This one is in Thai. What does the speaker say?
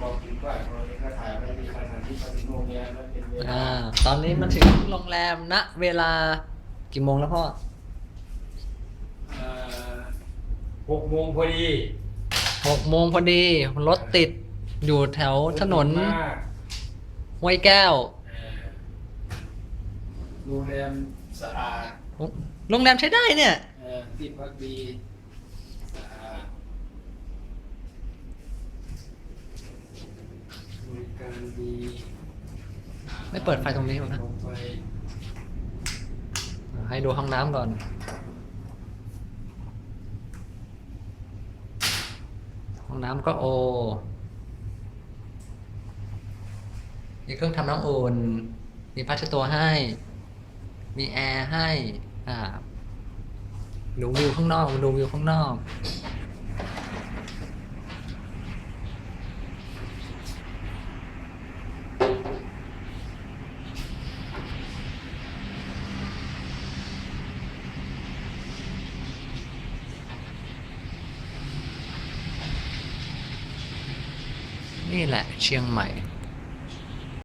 บ้านเราเองก็ถ่ายไว้มีขนาดที่ปฏิโมงเนี่ยแล้วเป็นเวลาอ่า ตอนนี้มันถึงโรงแรมณเวลากี่โมงแล้วพ่อ เอ่อหกโมงพอดีหกโมงพอดี รถติดอยู่แถวถนนมากห้วยแก้ว เอ่อโรงแรมสะอาดโรงแรมใช้ได้เนี่ย เอ่อที่พักดีสะอาดบริ การดีไม่เปิดไฟตรงนี้หรอกนะไปให้ดูห้องน้ำก่อน ห้องน้ำก็โอ มีเครื่องทำน้ำอุ่น มีพัชตัวให้ มีแอร์ให้ อ่า ดูวิวข้างนอก ดูวิวข้างนอก นี่แหละเชียงใหม่